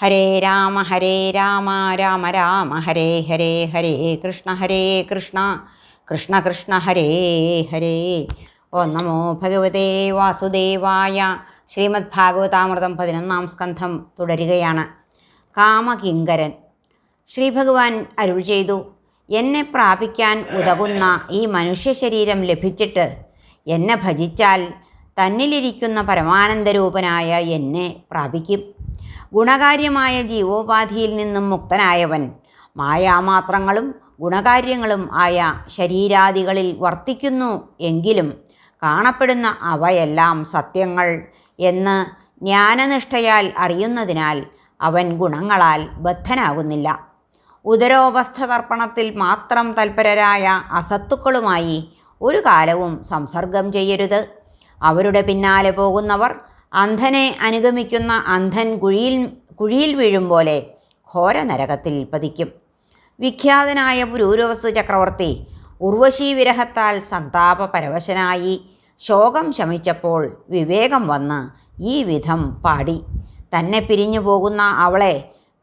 ഹരേ രാമ ഹരേ രാമ രാമ രാമ ഹരേ ഹരേ ഹരേ കൃഷ്ണ ഹരേ കൃഷ്ണ കൃഷ്ണ കൃഷ്ണ ഹരേ ഹരേ. ഓ നമോ ഭഗവതേ വാസുദേവായ ശ്രീമദ് ഭാഗവതാമൃതം പതിനൊന്നാം സ്കന്ധം തുടരുകയാണ്. കാമകിങ്കരൻ. ശ്രീഭഗവാൻ അരുൾ ചെയ്തു എന്നെ പ്രാപിക്കാൻ ഉതകുന്ന ഈ മനുഷ്യ ശരീരം ലഭിച്ചിട്ട് എന്നെ ഭജിച്ചാൽ തന്നിലിരിക്കുന്ന പരമാനന്ദരൂപനായ എന്നെ പ്രാപിക്കും. ഗുണകാര്യമായ ജീവോപാധിയിൽ നിന്നും മുക്തനായവൻ. മായാമാത്രങ്ങളും ഗുണകാര്യങ്ങളും ആയ ശരീരാദികളിൽ വർത്തിക്കുന്നു എങ്കിലും കാണപ്പെടുന്ന അവയെല്ലാം സത്യങ്ങൾ എന്ന് ജ്ഞാനനിഷ്ഠയാൽ അറിയുന്നതിനാൽ അവൻ ഗുണങ്ങളാൽ ബദ്ധനാകുന്നില്ല. ഉദരോപസ്ഥ തർപ്പണത്തിൽ മാത്രം തൽപരരായ അസത്തുക്കളുമായി ഒരു കാലവും സംസർഗം ചെയ്യരുത്. അവരുടെ പിന്നാലെ പോകുന്നവർ അന്ധനെ അനുഗമിക്കുന്ന അന്ധൻ കുഴിയിൽ കുഴിയിൽ വീഴും പോലെ ഘോര നരകത്തിൽ പതിക്കും. വിഖ്യാതനായ പുരൂരവസ് ചക്രവർത്തി ഉർവശീ വിരഹത്താൽ സന്താപ പരവശനായി ശോകം ശമിച്ചപ്പോൾ വിവേകം വന്ന് ഈ വിധം പാടി. തന്നെ പിരിഞ്ഞു പോകുന്ന അവളെ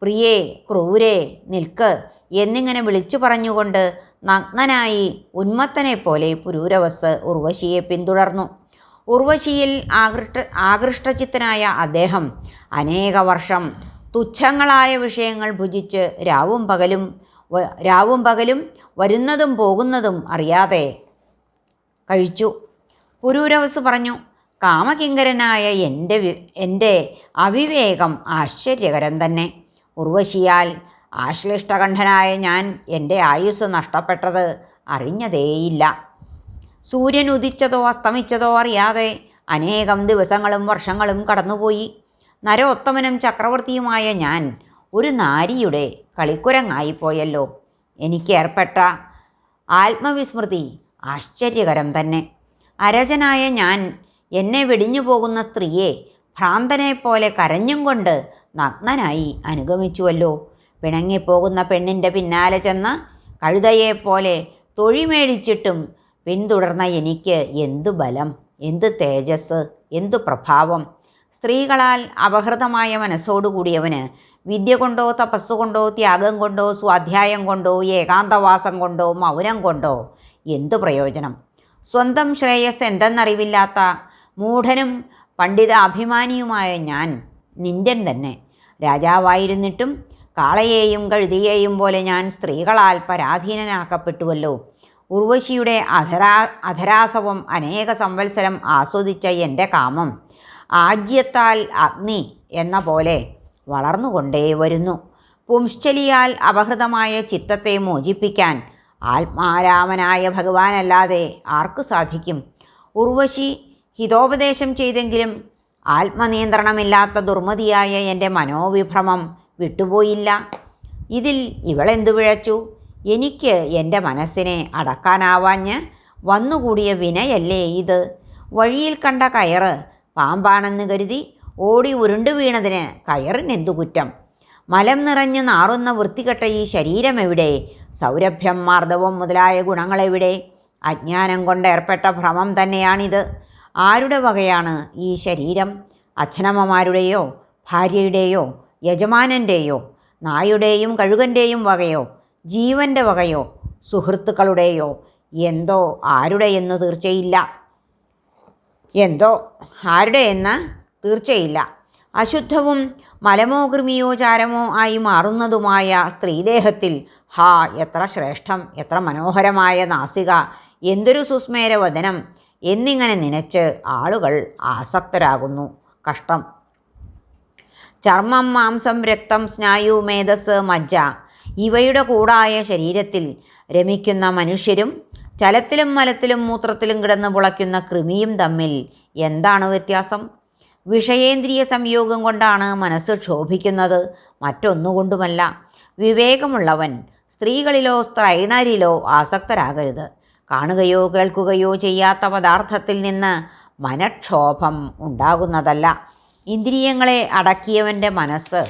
പ്രിയേ ക്രൂരേ നിൽക്ക് എന്നിങ്ങനെ വിളിച്ചു പറഞ്ഞുകൊണ്ട് നഗ്നനായി ഉന്മത്തനെ പോലെ പുരൂരവസ് ഉർവശിയെ പിന്തുടർന്നു. ഉർവശിയിൽ ആകൃഷ്ട ആകൃഷ്ടചിത്തനായ അദ്ദേഹം അനേക വർഷം തുച്ഛങ്ങളായ വിഷയങ്ങൾ ഭുജിച്ച് രാവും പകലും രാവും പകലും വരുന്നതും പോകുന്നതും അറിയാതെ കഴിച്ചു. പുരൂരവസ് പറഞ്ഞു കാമകിങ്കരനായ എന്റെ എന്റെ അവിവേകം ആശ്ചര്യകരം തന്നെ. ഉർവശിയാൽ ആശ്ലിഷ്ടകണ്ഠനായ ഞാൻ എന്റെ ആയുസ് നഷ്ടപ്പെട്ടത് അറിഞ്ഞതേയില്ല. സൂര്യൻ ഉദിച്ചതോ അസ്തമിച്ചതോ അറിയാതെ അനേകം ദിവസങ്ങളും വർഷങ്ങളും കടന്നുപോയി. നരോത്തമനും ചക്രവർത്തിയുമായ ഞാൻ ഒരു നാരിയുടെ കളിക്കുരങ്ങായിപ്പോയല്ലോ. എനിക്കേർപ്പെട്ട ആത്മവിസ്മൃതി ആശ്ചര്യകരം തന്നെ. അരജനായ ഞാൻ എന്നെ വെടിഞ്ഞു പോകുന്ന സ്ത്രീയെ ഭ്രാന്തനെ പോലെ കരഞ്ഞും കൊണ്ട് നഗ്നനായി അനുഗമിച്ചുവല്ലോ. പിണങ്ങിപ്പോകുന്ന പെണ്ണിന്റെ പിന്നാലെ ചെന്ന് കഴുതയെപ്പോലെ തൊഴി മേടിച്ചിട്ടും പിന്തുടർന്ന എനിക്ക് എന്തു ബലം എന്ത് തേജസ് എന്തു പ്രഭാവം. സ്ത്രീകളാൽ അപഹൃതമായ മനസ്സോടുകൂടിയവന് വിദ്യ കൊണ്ടോ തപസ്സുകൊണ്ടോ ത്യാഗം കൊണ്ടോ സ്വാധ്യായം കൊണ്ടോ ഏകാന്തവാസം കൊണ്ടോ മൗനം കൊണ്ടോ എന്തു പ്രയോജനം? സ്വന്തം ശ്രേയസ് എന്തെന്നറിവില്ലാത്ത മൂഢനും പണ്ഡിതാഭിമാനിയുമായ ഞാൻ നിന്ദൻ തന്നെ. രാജാവായിരുന്നിട്ടും കാളയെയും കഴുതിയെയും പോലെ ഞാൻ സ്ത്രീകളാൽ പരാധീനനാക്കപ്പെട്ടുവല്ലോ. ഉർവശിയുടെ അധരാ അധരാസവം അനേക സംവത്സരം ആസ്വദിച്ച എന്റെ കാമം. ആജ്യത്താൽ അഗ്നി എന്ന പോലെ വളർന്നുകൊണ്ടേ വരുന്നു. പുംശ്ചലിയാൽ അപഹൃതമായ ചിത്തത്തെ മോചിപ്പിക്കാൻ ആത്മാരാമനായ ഭഗവാനല്ലാതെ ആർക്ക് സാധിക്കും? ഉർവശി ഹിതോപദേശം ചെയ്തെങ്കിലും ആത്മനിയന്ത്രണമില്ലാത്ത ദുർമതിയായ എന്റെ മനോവിഭ്രമം വിട്ടുപോയില്ല. ഇതിൽ ഇവളെന്തു പിഴച്ചു? എനിക്ക് എന്റെ മനസ്സിനെ അടക്കാനാവാഞ്ഞ് വന്നുകൂടിയ വിനയല്ലേ ഇത്? വഴിയിൽ കണ്ട കയറ് പാമ്പാണെന്ന് കരുതി ഓടി ഉരുണ്ടു വീണതിന് കയറിനെന്തു കുറ്റം? മലം നിറഞ്ഞു നാറുന്ന വൃത്തികെട്ട ഈ ശരീരം എവിടെ സൗരഭ്യം മാർദ്ദവം മുതലായ ഗുണങ്ങളെവിടെ? അജ്ഞാനം കൊണ്ട് ഏർപ്പെട്ട ഭ്രമം തന്നെയാണിത്. ആരുടെ വകയാണ് ഈ ശരീരം? അച്ഛനമ്മമാരുടെയോ ഭാര്യയുടെയോ യജമാനന്റെയോ നായുടെയും കഴുകന്റെയും വകയോ? ജീവന്റെ വകയോ സുഹൃത്തുക്കളുടെയോ? എന്തോ ആരുടെയെന്ന് തീർച്ചയില്ല. എന്തോ ആരുടെ എന്ന് തീർച്ചയില്ല. അശുദ്ധവും മലമോ കൃമിയോ ചാരമോ ആയി മാറുന്നതുമായ സ്ത്രീദേഹത്തിൽ ഹാ എത്ര ശ്രേഷ്ഠം എത്ര മനോഹരമായ നാസിക എന്തൊരു സുസ്മേര വദനം എന്നിങ്ങനെ നനച്ച് ആളുകൾ ആസക്തരാകുന്നു. കഷ്ടം. ചർമ്മം മാംസം രക്തം സ്നായു മേധസ് മജ്ജ ഇവയുടെ കൂടായ ശരീരത്തിൽ രമിക്കുന്ന മനുഷ്യരും ചലത്തിലും മലത്തിലും മൂത്രത്തിലും കിടന്ന് പുളയ്ക്കുന്ന കൃമിയും തമ്മിൽ എന്താണ് വ്യത്യാസം? വിഷയേന്ദ്രിയ സംയോഗം കൊണ്ടാണ് മനസ്സ് ക്ഷോഭിക്കുന്നത്. മറ്റൊന്നുകൊണ്ടുമല്ല. വിവേകമുള്ളവൻ സ്ത്രീകളിലോ സ്ത്രൈണരിലോ ആസക്തരാകരുത്. കാണുകയോ കേൾക്കുകയോ ചെയ്യാത്ത പദാർത്ഥത്തിൽ നിന്ന് മനക്ഷോഭം ഉണ്ടാകുന്നതല്ല. ഇന്ദ്രിയങ്ങളെ അടക്കിയവന്റെ മനസ്സ്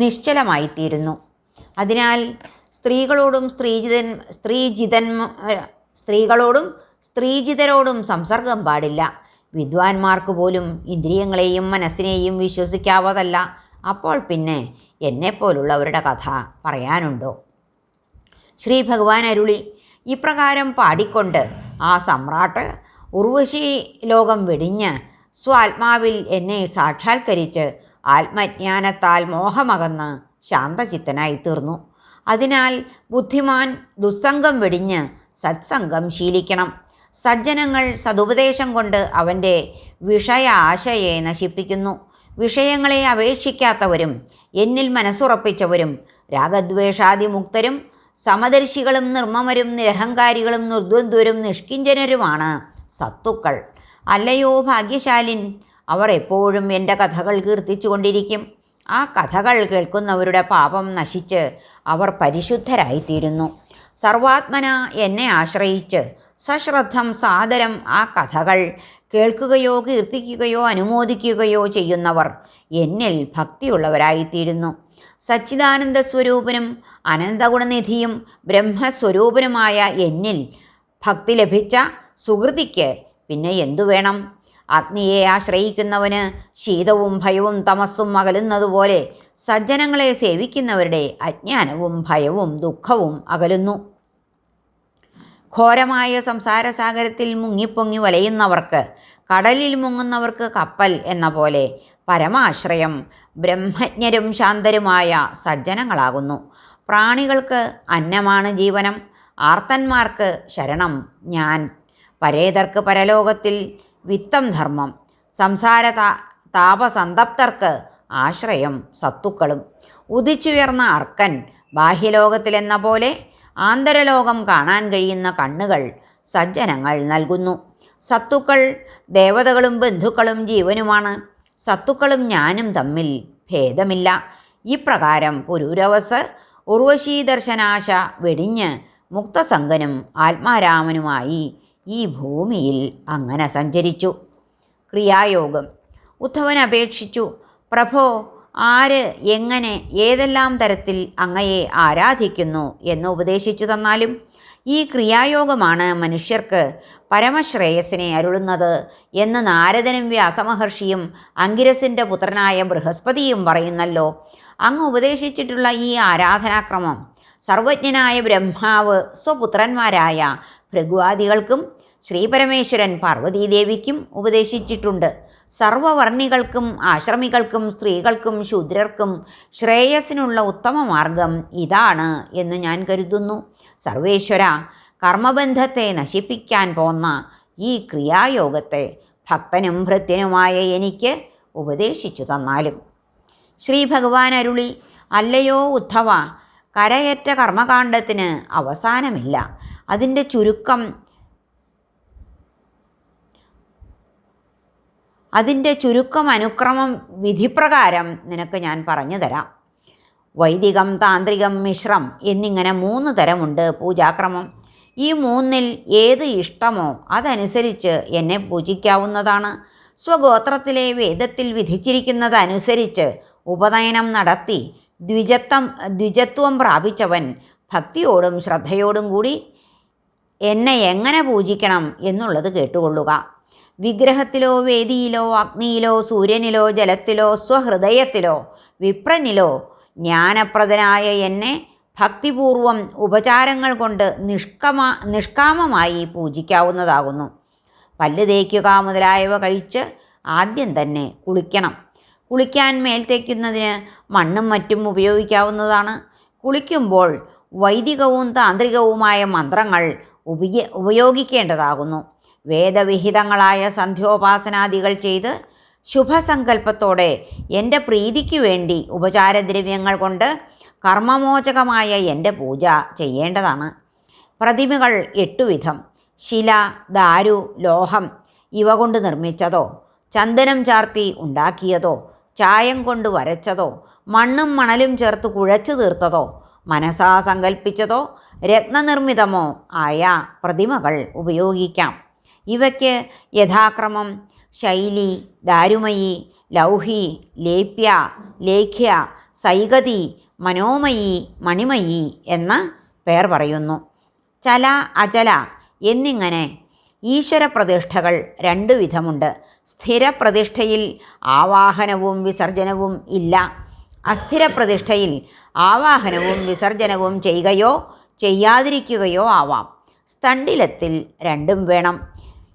നിശ്ചലമായിത്തീരുന്നു. അതിനാൽ സ്ത്രീകളോടും സ്ത്രീജിതൻ സ്ത്രീജിതൻ സ്ത്രീകളോടും സ്ത്രീജിതരോടും സംസർഗം പാടില്ല. വിദ്വാൻമാർക്ക് പോലും ഇന്ദ്രിയങ്ങളെയും മനസ്സിനെയും വിശ്വസിക്കാവതല്ല. അപ്പോൾ പിന്നെ എന്നെപ്പോലുള്ളവരുടെ കഥ പറയാനുണ്ടോ? ശ്രീ ഭഗവാൻ അരുളി ഇപ്രകാരം പാടിക്കൊണ്ട് ആ സമ്രാട്ട് ഉർവശി ലോകം വെടിഞ്ഞ് സ്വാത്മാവിൽ എന്നെ സാക്ഷാത്കരിച്ച് ആത്മജ്ഞാനത്താൽ മോഹമകന്ന് ശാന്തചിത്തനായി തീർന്നു അതിനാൽ ബുദ്ധിമാൻ ദുസ്സംഗം വെടിഞ്ഞ് സത്സംഗം ശീലിക്കണം. സജ്ജനങ്ങൾ സതുപദേശം കൊണ്ട് അവന്റെ വിഷയ ആശയെ നശിപ്പിക്കുന്നു. വിഷയങ്ങളെ അപേക്ഷിക്കാത്തവരും എന്നിൽ മനസ്സുറപ്പിച്ചവരും രാഗദ്വേഷാദിമുക്തരും സമദർശികളും നിർമ്മമരും നിരഹങ്കാരികളും നിർദ്വന്ദ്വരും നിഷ്കിഞ്ചനരുമാണ് സത്തുക്കൾ. അല്ലയോ ഭാഗ്യശാലിൻ അവർ എപ്പോഴും എന്റെ കഥകൾ കീർത്തിച്ചു കൊണ്ടിരിക്കും ആ കഥകൾ കേൾക്കുന്നവരുടെ പാപം നശിച്ച് അവർ പരിശുദ്ധരായിത്തീരുന്നു. സർവാത്മന എന്നെ ആശ്രയിച്ച് സശ്രദ്ധം സാദരം ആ കഥകൾ കേൾക്കുകയോ കീർത്തിക്കുകയോ അനുമോദിക്കുകയോ ചെയ്യുന്നവർ എന്നിൽ ഭക്തിയുള്ളവരായിത്തീരുന്നു. സച്ചിദാനന്ദ സ്വരൂപനും അനന്തഗുണനിധിയും ബ്രഹ്മസ്വരൂപനുമായ എന്നിൽ ഭക്തി ലഭിച്ച സുഹൃതിക്ക് പിന്നെ എന്തു വേണം? അഗ്നിയെ ആശ്രയിക്കുന്നവന് ശീതവും ഭയവും തമസ്സും അകലുന്നതുപോലെ സജ്ജനങ്ങളെ സേവിക്കുന്നവരുടെ അജ്ഞാനവും ഭയവും ദുഃഖവും അകലുന്നു. ഘോരമായ സംസാരസാഗരത്തിൽ മുങ്ങിപ്പൊങ്ങി വലയുന്നവർക്ക് കടലിൽ മുങ്ങുന്നവർക്ക് കപ്പൽ എന്ന പോലെ പരമാശ്രയം ബ്രഹ്മജ്ഞരും ശാന്തരുമായ സജ്ജനങ്ങളാകുന്നു. പ്രാണികൾക്ക് അന്നമാണ് ജീവനം ആർത്തന്മാർക്ക് ശരണം ഞാൻ പരേതർക്ക് പരലോകത്തിൽ വിത്തം ധർമ്മം. സംസാര താപസന്തപ്തർക്ക് ആശ്രയം സത്തുക്കളും. ഉദിച്ചുയർന്ന അർക്കൻ ബാഹ്യലോകത്തിലെന്ന പോലെ ആന്തരലോകം കാണാൻ കഴിയുന്ന കണ്ണുകൾ സജ്ജനങ്ങൾ നൽകുന്നു. സത്തുക്കൾ ദേവതകളും ബന്ധുക്കളും ജീവനുമാണ്. സത്തുക്കളും ഞാനും തമ്മിൽ ഭേദമില്ല. ഇപ്രകാരം പുരൂരവസ് ഉർവശീദർശനാശ വെടിഞ്ഞ് മുക്തസംഗനും ആത്മാരാമനുമായി ഈ ഭൂമിയിൽ അങ്ങനെ സഞ്ചരിച്ചു. ക്രിയായോഗം. ഉദ്ധവൻ അപേക്ഷിച്ചു പ്രഭോ ആര് എങ്ങനെ ഏതെല്ലാം തരത്തിൽ അങ്ങയെ ആരാധിക്കുന്നു എന്ന് ഉപദേശിച്ചു തന്നാലും ഈ ക്രിയായോഗമാണ് മനുഷ്യർക്ക് പരമശ്രേയസിനെ അരുളുന്നത് എന്ന് നാരദനും വ്യാസമഹർഷിയും അങ്കിരസിന്റെ പുത്രനായ ബൃഹസ്പതിയും പറയുന്നല്ലോ. അങ്ങ് ഉപദേശിച്ചിട്ടുള്ള ഈ ആരാധനാക്രമം സർവജ്ഞനായ ബ്രഹ്മാവ് സ്വപുത്രന്മാരായ ഭൃഗുവാദികൾക്കും ശ്രീപരമേശ്വരൻ പാർവതീദേവിക്കും ഉപദേശിച്ചിട്ടുണ്ട്. സർവവർണികൾക്കും ആശ്രമികൾക്കും സ്ത്രീകൾക്കും ശൂദ്രർക്കും ശ്രേയസിനുള്ള ഉത്തമ മാർഗം ഇതാണ് എന്ന് ഞാൻ കരുതുന്നു. സർവേശ്വര കർമ്മബന്ധത്തെ നശിപ്പിക്കാൻ പോന്ന ഈ ക്രിയായോഗത്തെ ഭക്തനും ഭൃത്യനുമായ എനിക്ക് ഉപദേശിച്ചു തന്നാലും. ശ്രീ ഭഗവാൻ അരുളി അല്ലയോ ഉദ്ധവ കരയറ്റ കർമ്മകാണ്ഡത്തിന് അവസാനമില്ല. അതിന്റെ ചുരുക്കം അതിന്റെ ചുരുക്കം അനുക്രമം വിധിപ്രകാരം നിനക്ക് ഞാൻ പറഞ്ഞു തരാം. വൈദികം താന്ത്രികം മിശ്രം എന്നിങ്ങനെ മൂന്ന് തരമുണ്ട് പൂജാക്രമം. ഈ മൂന്നിൽ ഏത് ഇഷ്ടമോ അതനുസരിച്ച് എന്നെ പൂജിക്കാവുന്നതാണ്. സ്വഗോത്രത്തിലെ വേദത്തിൽ വിധിച്ചിരിക്കുന്നതനുസരിച്ച് ഉപനയനം നടത്തി ദ്വിജത്വം ദ്വിജത്വം പ്രാപിച്ചവൻ ഭക്തിയോടും ശ്രദ്ധയോടും കൂടി എന്നെ എങ്ങനെ പൂജിക്കണം എന്നുള്ളത് കേട്ടുകൊള്ളുക. വിഗ്രഹത്തിലോ വേദിയിലോ അഗ്നിയിലോ സൂര്യനിലോ ജലത്തിലോ സ്വഹൃദയത്തിലോ വിപ്രനിലോ ജ്ഞാനപ്രദനായ എന്നെ ഭക്തിപൂർവം ഉപചാരങ്ങൾ കൊണ്ട് നിഷ്കമ നിഷ്കാമമായി പൂജിക്കാവുന്നതാകുന്നു. പല്ല് തേക്കുക മുതലായവ കഴിച്ച് ആദ്യം തന്നെ കുളിക്കണം. കുളിക്കാൻ മേൽ തേക്കുന്നതിന് മണ്ണും മറ്റും ഉപയോഗിക്കാവുന്നതാണ്. കുളിക്കുമ്പോൾ വൈദികവും താന്ത്രികവുമായ മന്ത്രങ്ങൾ ഉപയ ഉപയോഗിക്കേണ്ടതാകുന്നു. വേദവിഹിതങ്ങളായ സന്ധ്യോപാസനാദികൾ ചെയ്ത് ശുഭസങ്കല്പത്തോടെ എന്റെ പ്രീതിക്ക് വേണ്ടി ഉപചാരദ്രവ്യങ്ങൾ കൊണ്ട് കർമ്മമോചകമായ എന്റെ പൂജ ചെയ്യേണ്ടതാണ്. പ്രതിമകൾ എട്ടുവിധം ശില ദാരു ലോഹം ഇവ കൊണ്ട് നിർമ്മിച്ചതോ ചന്ദനം ചാർത്തി ഉണ്ടാക്കിയതോ ചായം കൊണ്ട് വരച്ചതോ മണ്ണും മണലും ചേർത്ത് കുഴച്ചു തീർത്തതോ മനസാ സങ്കല്പിച്ചതോ രത്നനിർമ്മിതമോ ആയ പ്രതിമകൾ ഉപയോഗിക്കാം. ഇവയ്ക്ക് യഥാക്രമം ശൈലി ദാരുമയി ലൗഹി ലേപ്യ ലേഖ്യ സൈഗതി മനോമയി മണിമയി എന്ന പേർ പറയുന്നു. ചല അചല എന്നിങ്ങനെ ഈശ്വരപ്രതിഷ്ഠകൾ രണ്ടു വിധമുണ്ട് സ്ഥിരപ്രതിഷ്ഠയിൽ ആവാഹനവും വിസർജനവും ഇല്ല. അസ്ഥിരപ്രതിഷ്ഠയിൽ ആവാഹനവും വിസർജനവും ചെയ്യുകയോ ചെയ്യാതിരിക്കുകയോ ആവാം. സ്തണ്ടിലത്തിൽ രണ്ടും വേണം.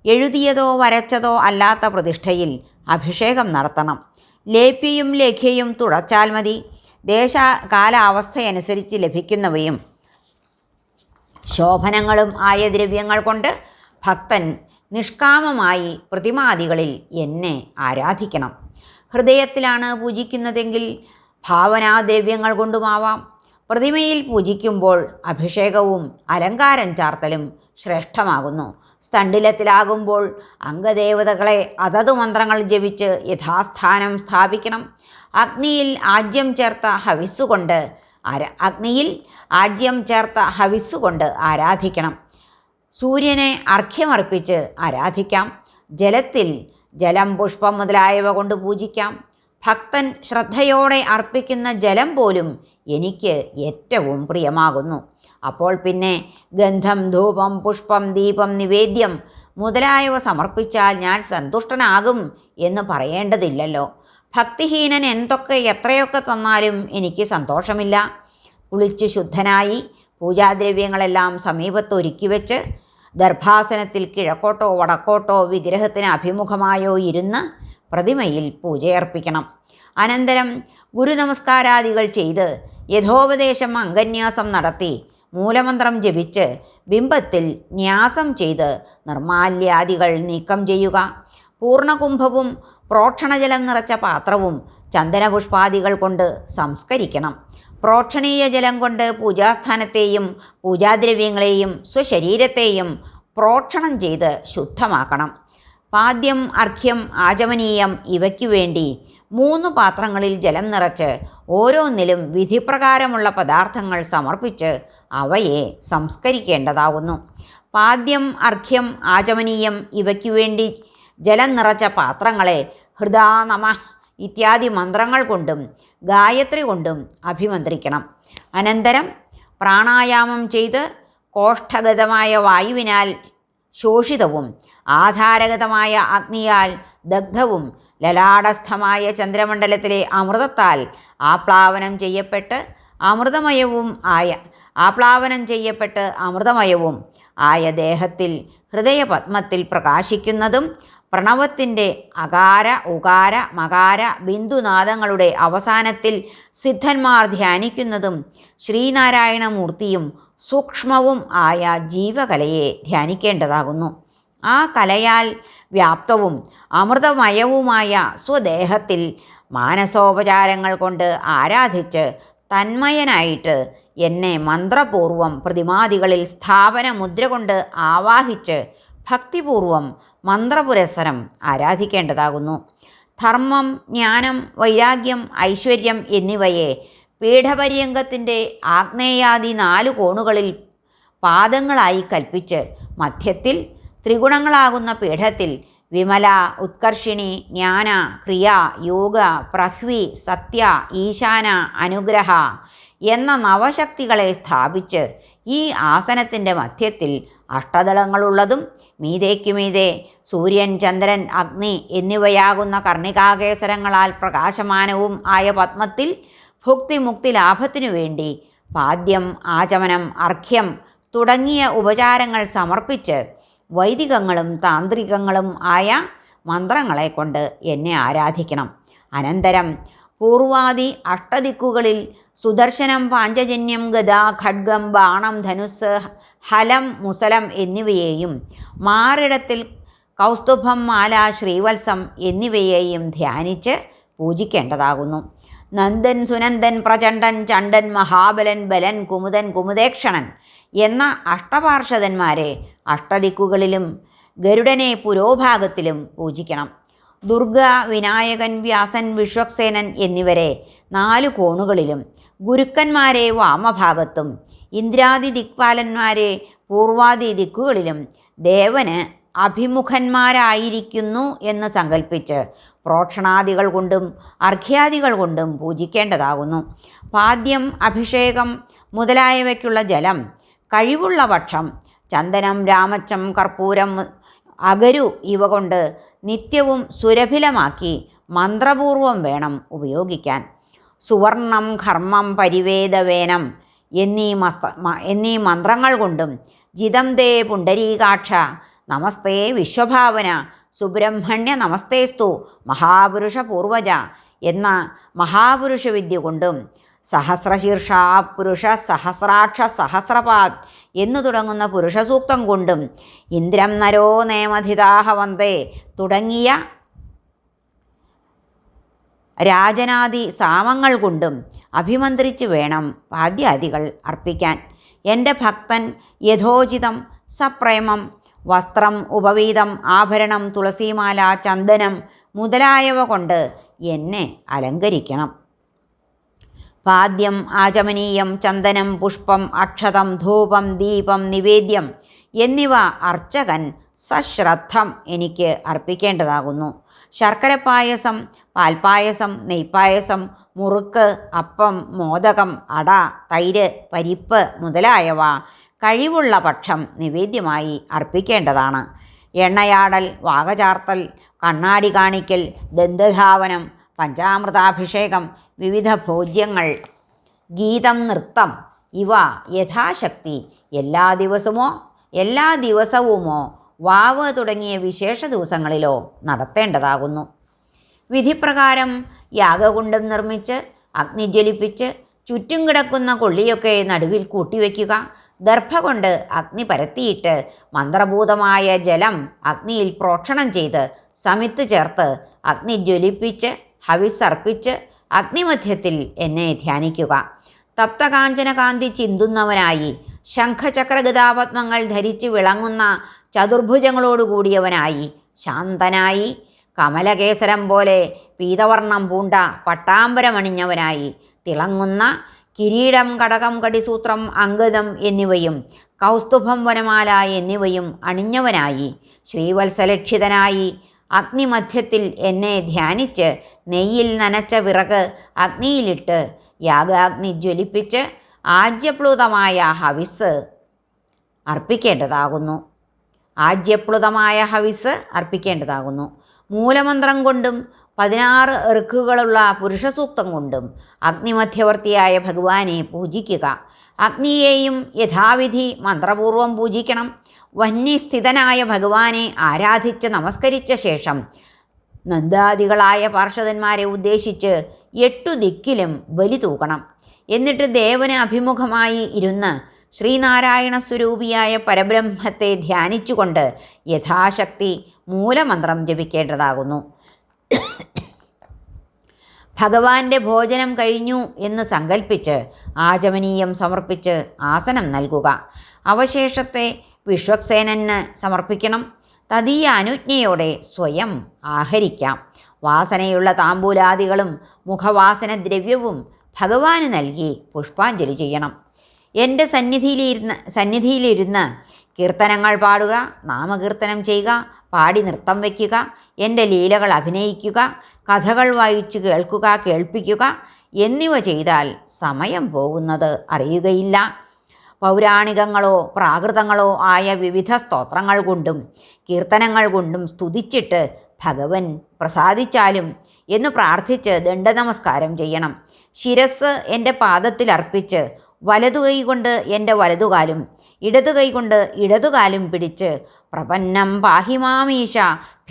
എഴുതിയതോ വരച്ചതോ അല്ലാത്ത പ്രതിഷ്ഠയിൽ അഭിഷേകം നടത്തണം. ലേപ്യയും ലേഖ്യയും തുടച്ചാൽ മതി. ദേശ കാലാവസ്ഥയനുസരിച്ച് ലഭിക്കുന്നവയും ശോഭനങ്ങളും ആയ ദ്രവ്യങ്ങൾ കൊണ്ട് ഭക്തൻ നിഷ്കാമമായി പ്രതിമാദികളിൽ എന്നെ ആരാധിക്കണം. ഹൃദയത്തിലാണ് പൂജിക്കുന്നതെങ്കിൽ ഭാവനാദ്രവ്യങ്ങൾ കൊണ്ടുമാവാം. പ്രതിമയിൽ പൂജിക്കുമ്പോൾ അഭിഷേകവും അലങ്കാരം ചാർത്തലും ശ്രേഷ്ഠമാകുന്നു. സ്തണ്ടിലത്തിലാകുമ്പോൾ അംഗദേവതകളെ അതത് മന്ത്രങ്ങൾ ജപിച്ച് യഥാസ്ഥാനം സ്ഥാപിക്കണം. അഗ്നിയിൽ ആജ്യം ചേർത്ത ഹവിസ്സുകൊണ്ട് ആര അഗ്നിയിൽ ആജ്യം ചേർത്ത ഹവിസ്സുകൊണ്ട് ആരാധിക്കണം. സൂര്യനെ അർഘ്യമർപ്പിച്ച് ആരാധിക്കാം. ജലത്തിൽ ജലം പുഷ്പം മുതലായവ കൊണ്ട് പൂജിക്കാം. ഭക്തൻ ശ്രദ്ധയോടെ അർപ്പിക്കുന്ന ജലം പോലും എനിക്ക് ഏറ്റവും പ്രിയമാകുന്നു. അപ്പോൾ പിന്നെ ഗന്ധം ധൂപം പുഷ്പം ദീപം നിവേദ്യം മുതലായവ സമർപ്പിച്ചാൽ ഞാൻ സന്തുഷ്ടനാകും എന്ന് പറയേണ്ടതില്ലല്ലോ. ഭക്തിഹീനൻ എന്തൊക്കെ എത്രയൊക്കെ തന്നാലും എനിക്ക് സന്തോഷമില്ല. കുളിച്ച് ശുദ്ധനായി പൂജാദ്രവ്യങ്ങളെല്ലാം സമീപത്ത് ഒരുക്കി വെച്ച് ഗർഭാസനത്തിൽ കിഴക്കോട്ടോ വടക്കോട്ടോ വിഗ്രഹത്തിന് അഭിമുഖമായോ ഇരുന്ന് പ്രതിമയിൽ പൂജയർപ്പിക്കണം. അനന്തരം ഗുരുനമസ്കാരാദികൾ ചെയ്ത് യഥോപദേശം അംഗന്യാസം നടത്തി മൂലമന്ത്രം ജപിച്ച് ബിംബത്തിൽ ന്യാസം ചെയ്ത് നിർമാല്യാദികൾ നീക്കം ചെയ്യുക. പൂർണകുംഭവും പ്രോക്ഷണജലം നിറച്ച പാത്രവും ചന്ദനപുഷ്പാദികൾ കൊണ്ട് സംസ്കരിക്കണം. പ്രോക്ഷണീയ ജലം കൊണ്ട് പൂജാസ്ഥാനത്തെയും പൂജാദ്രവ്യങ്ങളെയും സ്വശരീരത്തെയും പ്രോക്ഷണം ചെയ്ത് ശുദ്ധമാക്കണം. പാദ്യം അർഘ്യം ആചമനീയം ഇവയ്ക്കു വേണ്ടി മൂന്ന് പാത്രങ്ങളിൽ ജലം നിറച്ച് ഓരോന്നിലും വിധിപ്രകാരമുള്ള പദാർത്ഥങ്ങൾ സമർപ്പിച്ച് അവയെ സംസ്കരിക്കേണ്ടതാകുന്നു പാദ്യം അർഘ്യം ആചമനീയം ഇവയ്ക്കു വേണ്ടി ജലം നിറച്ച പാത്രങ്ങളെ ഹൃദാ നമ ഇത്യാദി മന്ത്രങ്ങൾ കൊണ്ടും ഗായത്രി കൊണ്ടും അഭിമന്ത്രിക്കണം. അനന്തരം പ്രാണായാമം ചെയ്ത് കോഷ്ഠഗതമായ വായുവിനാൽ ശോഷിതവും ആധാരഗതമായ അഗ്നിയാൽ ദഗ്ധവും ലലാടസ്ഥമായ ചന്ദ്രമണ്ഡലത്തിലെ അമൃതത്താൽ ആപ്ലാവനം ചെയ്യപ്പെട്ട് അമൃതമയവും ആയ ആപ്ലാവനം ചെയ്യപ്പെട്ട് അമൃതമയവും ആയ ദേഹത്തിൽ ഹൃദയപത്മത്തിൽ പ്രകാശിക്കുന്നതും പ്രണവത്തിന്റെ അകാര ഉകാര മകാര ബിന്ദുനാദങ്ങളുടെ അവസാനത്തിൽ സിദ്ധന്മാർ ധ്യാനിക്കുന്നതും ശ്രീനാരായണമൂർത്തിയും സൂക്ഷ്മവും ആയ ജീവകലയെ ധ്യാനിക്കേണ്ടതാകുന്നു. ആ കലയാൽ വ്യാപ്തവും അമൃതമയവുമായ സ്വദേഹത്തിൽ മാനസോപചാരങ്ങൾ കൊണ്ട് ആരാധിച്ച് തന്മയനായിട്ട് എന്നെ മന്ത്രപൂർവം പ്രതിമാദികളിൽ സ്ഥാപന മുദ്ര കൊണ്ട് ആവാഹിച്ച് ഭക്തിപൂർവം മന്ത്രപുരസരം ആരാധിക്കേണ്ടതാകുന്നു. ധർമ്മം ജ്ഞാനം വൈരാഗ്യം ഐശ്വര്യം എന്നിവയെ പീഠപര്യങ്കത്തിന്റെ ആഗ്നേയാദി നാലു കോണുകളിൽ പാദങ്ങളായി കൽപ്പിച്ച് മധ്യത്തിൽ ത്രിഗുണങ്ങളാകുന്ന പീഠത്തിൽ വിമല ഉത്കർഷിണി ജ്ഞാന ക്രിയ യോഗ പ്രഹ്വി സത്യ ഈശാന അനുഗ്രഹ എന്ന നവശക്തികളെ സ്ഥാപിച്ച് ഈ ആസനത്തിന്റെ മധ്യത്തിൽ അഷ്ടദളങ്ങളുള്ളതും മീതേക്കുമീതെ സൂര്യൻ ചന്ദ്രൻ അഗ്നി എന്നിവയാകുന്ന കർണികാകേസരങ്ങളാൽ പ്രകാശമാനവും ആയ പത്മത്തിൽ ഭുക്തിമുക്തി ലാഭത്തിനു വേണ്ടി പാദ്യം ആചമനം അർഘ്യം തുടങ്ങിയ ഉപചാരങ്ങൾ സമർപ്പിച്ച് വൈദികങ്ങളും താന്ത്രികങ്ങളും ആയ മന്ത്രങ്ങളെ കൊണ്ട് എന്നെ ആരാധിക്കണം. അനന്തരം പൂർവാദി അഷ്ടദിക്കുകളിൽ സുദർശനം പാഞ്ചജന്യം ഗത ഖഡ്ഗം ബാണം ധനുസ് ഹലം മുസലം എന്നിവയെയും മാറിടത്തിൽ കൗസ്തുഭം മാല ശ്രീവത്സം എന്നിവയെയും ധ്യാനിച്ച് പൂജിക്കേണ്ടതാകുന്നു. നന്ദൻ സുനന്ദൻ പ്രചണ്ഡൻ ചണ്ഡൻ മഹാബലൻ ബലൻ കുമുദൻ കുമുദേക്ഷണൻ എന്ന അഷ്ടപാർഷദന്മാരെ അഷ്ടദിക്കുകളിലും ഗരുഡനെ പുരോഭാഗത്തിലും പൂജിക്കണം. ദുർഗ വിനായകൻ വ്യാസൻ വിശ്വക്സേനൻ എന്നിവരെ നാലു കോണുകളിലും ഗുരുക്കന്മാരെ വാമഭാഗത്തും ഇന്ദ്രാദി ദിക്പാലന്മാരെ പൂർവാദി ദിക്കുകളിലും ദേവന് അഭിമുഖന്മാരായിരിക്കുന്നു എന്ന് സങ്കല്പിച്ച് പ്രോക്ഷണാദികൾ കൊണ്ടും അർഘ്യാദികൾ കൊണ്ടും പൂജിക്കേണ്ടതാകുന്നു. പാദ്യം അഭിഷേകം മുതലായവയ്ക്കുള്ള ജലം കഴിവുള്ള പക്ഷം ചന്ദനം രാമച്ചം കർപ്പൂരം അകരു ഇവ കൊണ്ട് നിത്യവും സുരഭിലമാക്കി മന്ത്രപൂർവം വേണം ഉപയോഗിക്കാൻ. സുവർണം ഘർമ്മം പരിവേദവേനം എന്നീ മസ്ത എന്നീ മന്ത്രങ്ങൾ കൊണ്ടും ജിതം തേ പുണ്ടരീകാക്ഷ നമസ്തേ വിശ്വഭാവന സുബ്രഹ്മണ്യ നമസ്തേസ്തു മഹാപുരുഷ പൂർവജ എന്ന മഹാപുരുഷ വിദ്യ കൊണ്ടും സഹസ്രശീർഷ പുരുഷ സഹസ്രാക്ഷ സഹസ്രപാത് എന്നു തുടങ്ങുന്ന പുരുഷസൂക്തം കൊണ്ടും ഇന്ദ്രം നരോ നേമധിതാഹ വന്ദേ തുടങ്ങിയ രാജനാദി സാമങ്ങൾ കൊണ്ടും അഭിമന്ത്രിച്ചു വേണം പാദ്യാദികൾ അർപ്പിക്കാൻ. എന്റെ ഭക്തൻ യഥോചിതം സപ്രേമം വസ്ത്രം ഉപവീതം ആഭരണം തുളസിമാല ചന്ദനം മുതലായവ കൊണ്ട് എന്നെ അലങ്കരിക്കണം. പാദ്യം ആചമനീയം ചന്ദനം പുഷ്പം അക്ഷതം ധൂപം ദീപം നിവേദ്യം എന്നിവ അർച്ചകൻ സശ്രദ്ധം എനിക്ക് അർപ്പിക്കേണ്ടതാകുന്നു. ശർക്കര പായസം പാൽപ്പായസം നെയ്പ്പായസം മുറുക്ക് അപ്പം മോദകം അട തൈര് പരിപ്പ് മുതലായവ കഴിവുള്ള പക്ഷം നിവേദ്യമായി അർപ്പിക്കേണ്ടതാണ്. എണ്ണയാടൽ വാകചാർത്തൽ കണ്ണാടി കാണിക്കൽ ദന്തധാവനം പഞ്ചാമൃതാഭിഷേകം വിവിധ ഭോജ്യങ്ങൾ ഗീതം നൃത്തം ഇവ യഥാശക്തി. എല്ലാ ദിവസമോ എല്ലാ ദിവസവുമോ വാവ് തുടങ്ങിയ വിശേഷ ദിവസങ്ങളിലോ നടത്തേണ്ടതാകുന്നു. വിധിപ്രകാരം യാഗകുണ്ടം നിർമ്മിച്ച് അഗ്നി ജ്വലിപ്പിച്ച് ചുറ്റും കിടക്കുന്ന കൊള്ളിയൊക്കെ നടുവിൽ കൂട്ടിവെക്കുക ദർഭ കൊണ്ട് അഗ്നി പരത്തിയിട്ട് മന്ത്രഭൂതമായ ജലം അഗ്നിയിൽ പ്രോക്ഷണം ചെയ്ത് സമിത്ത് ചേർത്ത് അഗ്നി ജ്വലിപ്പിച്ച് ഹവിസർപ്പിച്ച് അഗ്നിമധ്യത്തിൽ എന്നെ ധ്യാനിക്കുക. തപ്തകാഞ്ചനകാന്തി ചിന്തുന്നവനായി ശംഖചക്രഗതാപത്മങ്ങൾ ധരിച്ച് വിളങ്ങുന്ന ചതുർഭുജങ്ങളോടുകൂടിയവനായി ശാന്തനായി കമലകേസരം പോലെ പീതവർണം പൂണ്ട പട്ടാമ്പരമണിഞ്ഞവനായി തിളങ്ങുന്ന കിരീടം കടകം കടിസൂത്രം അങ്കദം എന്നിവയും കൗസ്തുഭം വനമാല എന്നിവയും അണിഞ്ഞവനായി. ശ്രീവത്സലക്ഷിതനായി. അഗ്നിമധ്യത്തിൽ എന്നെ ധ്യാനിച്ച് നെയ്യിൽ നനച്ച വിറക് അഗ്നിയിലിട്ട് യാഗാഗ്നി ജ്വലിപ്പിച്ച് ആജ്യപ്ലുതമായ ഹവിസ് അർപ്പിക്കേണ്ടതാകുന്നു. ആജ്യപ്ലുതമായ ഹവിസ് അർപ്പിക്കേണ്ടതാകുന്നു. മൂലമന്ത്രം കൊണ്ടും പതിനാറ് ഋക്കുകളുള്ള പുരുഷസൂക്തം കൊണ്ടും അഗ്നിമധ്യവർത്തിയായ ഭഗവാനെ പൂജിക്കുക. അഗ്നിയെയും യഥാവിധി മന്ത്രപൂർവം പൂജിക്കണം. വന്യസ്ഥിതനായ ഭഗവാനെ ആരാധിച്ച് നമസ്കരിച്ച ശേഷം നന്ദാദികളായ പാർഷദന്മാരെ ഉദ്ദേശിച്ച് എട്ടു ദിക്കിലും ബലി തൂക്കണം. എന്നിട്ട് ദേവന് അഭിമുഖമായി ഇരുന്ന് ശ്രീനാരായണ സ്വരൂപിയായ പരബ്രഹ്മത്തെ ധ്യാനിച്ചുകൊണ്ട് യഥാശക്തി മൂലമന്ത്രം ജപിക്കേണ്ടതാകുന്നു. ഭഗവാന്റെ ഭോജനം കഴിഞ്ഞു എന്ന് സങ്കല്പിച്ച് ആചമനീയം സമർപ്പിച്ച് ആസനം നൽകുക. അവശേഷത്തെ വിശ്വക്സേനന് സമർപ്പിക്കണം. തദീയ അനുജ്ഞയോടെ സ്വയം ആഹരിക്കാം. വാസനയുള്ള താമ്പൂലാദികളും മുഖവാസന ദ്രവ്യവും ഭഗവാന് നൽകി പുഷ്പാഞ്ജലി ചെയ്യണം. എന്റെ സന്നിധിയിലിരുന്ന് സന്നിധിയിലിരുന്ന് കീർത്തനങ്ങൾ പാടുക നാമകീർത്തനം ചെയ്യുക പാടി നൃത്തം വയ്ക്കുക എന്റെ ലീലകൾ അഭിനയിക്കുക കഥകൾ വായിച്ചു കേൾക്കുക കേൾപ്പിക്കുക എന്നിവ ചെയ്താൽ സമയം പോകുന്നത് അറിയുകയില്ല. പൗരാണികങ്ങളോ പ്രാകൃതങ്ങളോ ആയ വിവിധ സ്തോത്രങ്ങൾ കൊണ്ടും കീർത്തനങ്ങൾ കൊണ്ടും സ്തുതിച്ചിട്ട് ഭഗവൻ പ്രസാദിച്ചാലും എന്ന് പ്രാർത്ഥിച്ച് ദണ്ഡനമസ്കാരം ചെയ്യണം. ശിരസ് എന്റെ പാദത്തിൽ അർപ്പിച്ച് വലതുകൈ കൊണ്ട് എന്റെ വലതുകാലും ഇടതുകൈ കൊണ്ട് ഇടതുകാലും പിടിച്ച് പ്രപന്നം പാഹിമാമീശ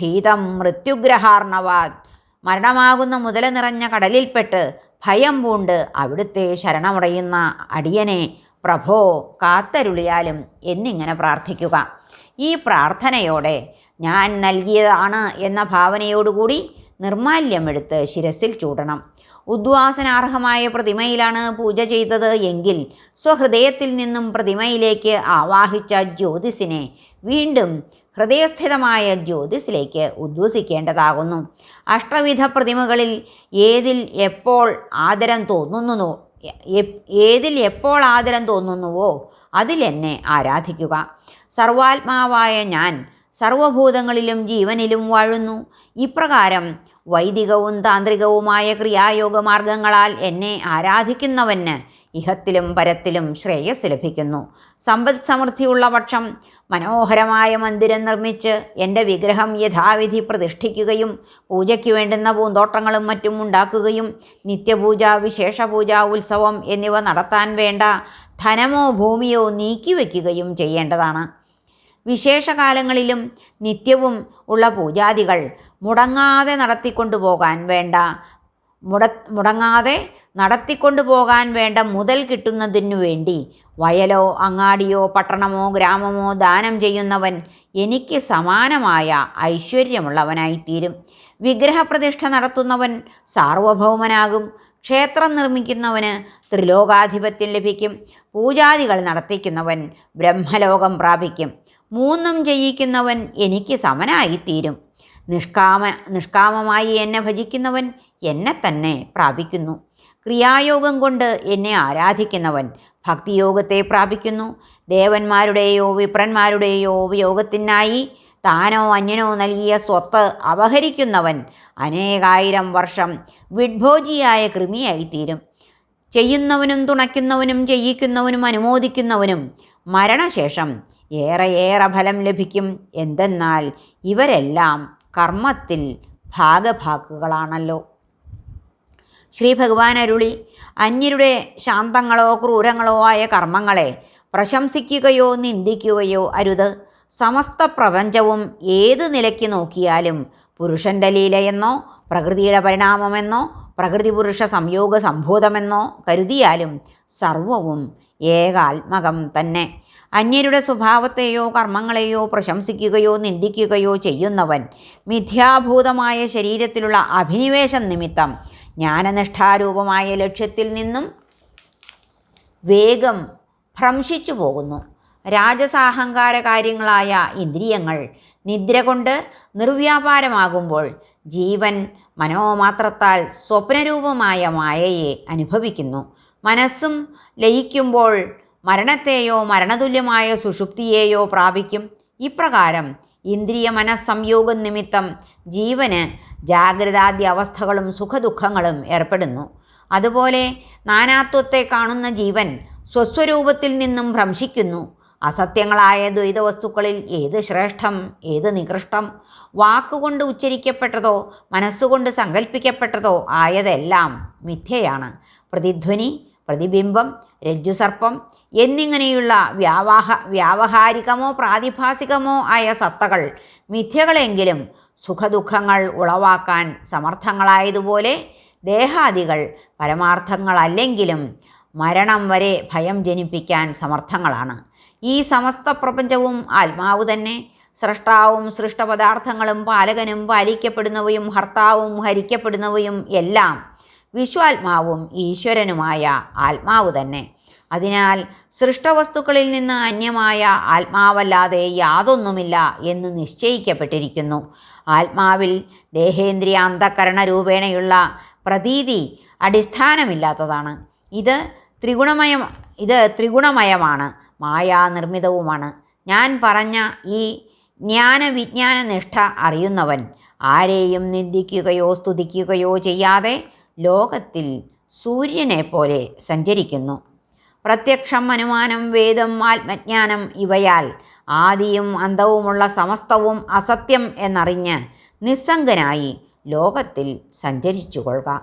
ഭീതം മൃത്യുഗ്രഹാർണവാത് മരണമാകുന്ന മുതല നിറഞ്ഞ കടലിൽപ്പെട്ട് ഭയം പൂണ്ട് അവിടുത്തെ ശരണമുടയുന്ന അടിയനെ പ്രഭോ കാത്തരുളിയാലും എന്നിങ്ങനെ പ്രാർത്ഥിക്കുക. ഈ പ്രാർത്ഥനയോടെ ഞാൻ നൽകിയതാണ് എന്ന ഭാവനയോടുകൂടി നിർമാല്യമെടുത്ത് ശിരസിൽ ചൂടണം. ഉദ്വാസനാർഹമായ പ്രതിമയിലാണ് പൂജ ചെയ്തത് എങ്കിൽ സ്വഹൃദയത്തിൽ നിന്നും പ്രതിമയിലേക്ക് ആവാഹിച്ച ജ്യോതിസിനെ വീണ്ടും ഹൃദയസ്ഥിതമായ ജ്യോതിസിലേക്ക് ഉദ്വസിക്കേണ്ടതാകുന്നു. അഷ്ടവിധ പ്രതിമകളിൽ ഏതിൽ എപ്പോൾ ആദരം തോന്നുന്നു ഏതിൽ എപ്പോൾ ആദരം തോന്നുന്നുവോ അതിൽ എന്നെ ആരാധിക്കുക. സർവാത്മാവായ ഞാൻ സർവഭൂതങ്ങളിലും ജീവനിലും വാഴുന്നു. ഇപ്രകാരം വൈദികവും താന്ത്രികവുമായ ക്രിയായോഗ മാർഗങ്ങളാൽ എന്നെ ആരാധിക്കുന്നവന് ഇഹത്തിലും പരത്തിലും ശ്രേയസ് ലഭിക്കുന്നു. സമ്പദ് സമൃദ്ധിയുള്ള പക്ഷം മനോഹരമായ മന്ദിരം നിർമ്മിച്ച് എന്റെ വിഗ്രഹം യഥാവിധി പ്രതിഷ്ഠിക്കുകയും പൂജയ്ക്ക് വേണ്ടുന്ന പൂന്തോട്ടങ്ങളും മറ്റും ഉണ്ടാക്കുകയും നിത്യപൂജ വിശേഷപൂജ ഉത്സവം എന്നിവ നടത്താൻ വേണ്ട ധനമോ ഭൂമിയോ നീക്കിവെക്കുകയും ചെയ്യേണ്ടതാണ്. വിശേഷകാലങ്ങളിലും നിത്യവും ഉള്ള പൂജാദികൾ മുടങ്ങാതെ നടത്തിക്കൊണ്ടു പോകാൻ വേണ്ട. മുട മുടങ്ങാതെ നടത്തിക്കൊണ്ടു പോകാൻ വേണ്ട മുതൽ കിട്ടുന്നതിനു വേണ്ടി വയലോ അങ്ങാടിയോ പട്ടണമോ ഗ്രാമമോ ദാനം ചെയ്യുന്നവൻ എനിക്ക് സമാനമായ ഐശ്വര്യമുള്ളവനായിത്തീരും. വിഗ്രഹപ്രതിഷ്ഠ നടത്തുന്നവൻ സാർവഭൗമനാകും. ക്ഷേത്രം നിർമ്മിക്കുന്നവന് ത്രിലോകാധിപത്യം ലഭിക്കും. പൂജാദികൾ നടത്തിക്കുന്നവൻ ബ്രഹ്മലോകം പ്രാപിക്കും. മൂന്നും ജയിക്കുന്നവൻ എനിക്ക് സമനായിത്തീരും. നിഷ്കാമ നിഷ്കാമമായി എന്നെ ഭജിക്കുന്നവൻ എന്നെ തന്നെ പ്രാപിക്കുന്നു. ക്രിയായോഗം കൊണ്ട് എന്നെ ആരാധിക്കുന്നവൻ ഭക്തിയോഗത്തെ പ്രാപിക്കുന്നു. ദേവന്മാരുടെയോ വിപ്രന്മാരുടെയോ ഉപയോഗത്തിനായി താനോ അന്യനോ നൽകിയ സ്വത്ത് അപഹരിക്കുന്നവൻ അനേകായിരം വർഷം വിഡ്ഭോജിയായ കൃമിയായിത്തീരും. ചെയ്യുന്നവനും തുണയ്ക്കുന്നവനും ചെയ്യിക്കുന്നവനും അനുമോദിക്കുന്നവനും മരണശേഷം ഏറെ ഏറെ ഫലം ലഭിക്കും. എന്തെന്നാൽ ഇവരെല്ലാം കർമ്മത്തിൽ ഭാഗഭാക്കുകളാണല്ലോ. ശ്രീ ഭഗവാൻ അരുളി അന്യരുടെ ശാന്തങ്ങളോ ക്രൂരങ്ങളോ ആയ കർമ്മങ്ങളെ പ്രശംസിക്കുകയോ നിന്ദിക്കുകയോ അരുത്. സമസ്ത പ്രപഞ്ചവും ഏത് നിലയ്ക്ക് നോക്കിയാലും പുരുഷന്റെ ലീലയെന്നോ പ്രകൃതിയുടെ പരിണാമമെന്നോ പ്രകൃതി പുരുഷ സംയോഗ സംഭൂതമെന്നോ കരുതിയാലും സർവവും ഏകാത്മകം തന്നെ. അന്യരുടെ സ്വഭാവത്തെയോ കർമ്മങ്ങളെയോ പ്രശംസിക്കുകയോ നിന്ദിക്കുകയോ ചെയ്യുന്നവൻ മിഥ്യാഭൂതമായ ശരീരത്തിലുള്ള അഭിനിവേശം നിമിത്തം ജ്ഞാനനിഷ്ഠാരൂപമായ ലക്ഷ്യത്തിൽ നിന്നും വേഗം ഭ്രംശിച്ചു പോകുന്നു. രാജസാഹങ്കാര കാര്യങ്ങളായ ഇന്ദ്രിയങ്ങൾ നിദ്ര കൊണ്ട് നിർവ്യാപാരമാകുമ്പോൾ ജീവൻ മനോമാത്രത്താൽ സ്വപ്നരൂപമായ മായയെ അനുഭവിക്കുന്നു. മനസ്സും ലയിക്കുമ്പോൾ മരണത്തെയോ മരണതുല്യമായ സുഷുപ്തിയെയോ പ്രാപിക്കും. ഇപ്രകാരം ഇന്ദ്രിയ മനസ്സംയോഗം നിമിത്തം ജീവന് ജാഗ്രതാദ്യ അവസ്ഥകളും സുഖദുഃഖങ്ങളും ഏർപ്പെടുന്നു. അതുപോലെ നാനാത്വത്തെ കാണുന്ന ജീവൻ സ്വസ്വരൂപത്തിൽ നിന്നും ഭ്രംശിക്കുന്നു. അസത്യങ്ങളായ ദ്വൈതവസ്തുക്കളിൽ ഏത് ശ്രേഷ്ഠം ഏത് നികൃഷ്ടം വാക്കുകൊണ്ട് ഉച്ചരിക്കപ്പെട്ടതോ മനസ്സുകൊണ്ട് സങ്കല്പിക്കപ്പെട്ടതോ ആയതെല്ലാം മിഥ്യയാണ്. പ്രതിധ്വനി പ്രതിബിംബം രജ്ജുസർപ്പം എന്നിങ്ങനെയുള്ള വ്യാവാഹ വ്യാവഹാരികമോ പ്രാതിഭാസികമോ ആയ സത്തകൾ മിഥ്യകളെങ്കിലും സുഖദുഃഖങ്ങൾ ഉളവാക്കാൻ സമർത്ഥങ്ങളായതുപോലെ ദേഹാദികൾ പരമാർത്ഥങ്ങളല്ലെങ്കിലും മരണം വരെ ഭയം ജനിപ്പിക്കാൻ സമർത്ഥങ്ങളാണ്. ഈ സമസ്ത പ്രപഞ്ചവും ആത്മാവ് തന്നെ സൃഷ്ടാവും സൃഷ്ടപദാർത്ഥങ്ങളും പാലകനും പാലിക്കപ്പെടുന്നവയും ഹർത്താവും ഹരിക്കപ്പെടുന്നവയും എല്ലാം വിശ്വാത്മാവും ഈശ്വരനുമായ ആത്മാവ് തന്നെ. അതിനാൽ സൃഷ്ടവസ്തുക്കളിൽ നിന്ന് അന്യമായ ആത്മാവല്ലാതെ യാതൊന്നുമില്ല എന്ന് നിശ്ചയിക്കപ്പെട്ടിരിക്കുന്നു. ആത്മാവിൽ ദേഹേന്ദ്രിയ അന്ധകരണ രൂപേണയുള്ള പ്രതീതി അടിസ്ഥാനമില്ലാത്തതാണ്. ഇത് ത്രിഗുണമയം ഇത് ത്രിഗുണമയമാണ് മായാ നിർമ്മിതവുമാണ് ഞാൻ പറഞ്ഞ ഈ ജ്ഞാനവിജ്ഞാന നിഷ്ഠ അറിയുന്നവൻ ആരെയും നിന്ദിക്കുകയോ സ്തുതിക്കുകയോ ചെയ്യാതെ ലോകത്തിൽ സൂര്യനെ പോലെ സഞ്ചരിക്കുന്നു. പ്രത്യക്ഷം അനുമാനം വേദം ആത്മജ്ഞാനം ഇവയാൽ ആദിയും അന്തവുമുള്ള സമസ്തവും അസത്യം എന്നറിഞ്ഞ് നിസ്സംഗനായി ലോകത്തിൽ സഞ്ചരിച്ചു കൊള്ളുക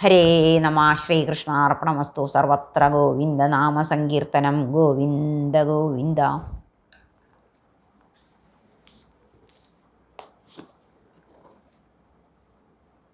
ഹരേ നമ ശ്രീകൃഷ്ണാർപ്പണമസ്തു. സർവത്ര ഗോവിന്ദ നാമ സങ്കീർത്തനം. ഗോവിന്ദ ഗോവിന്ദ.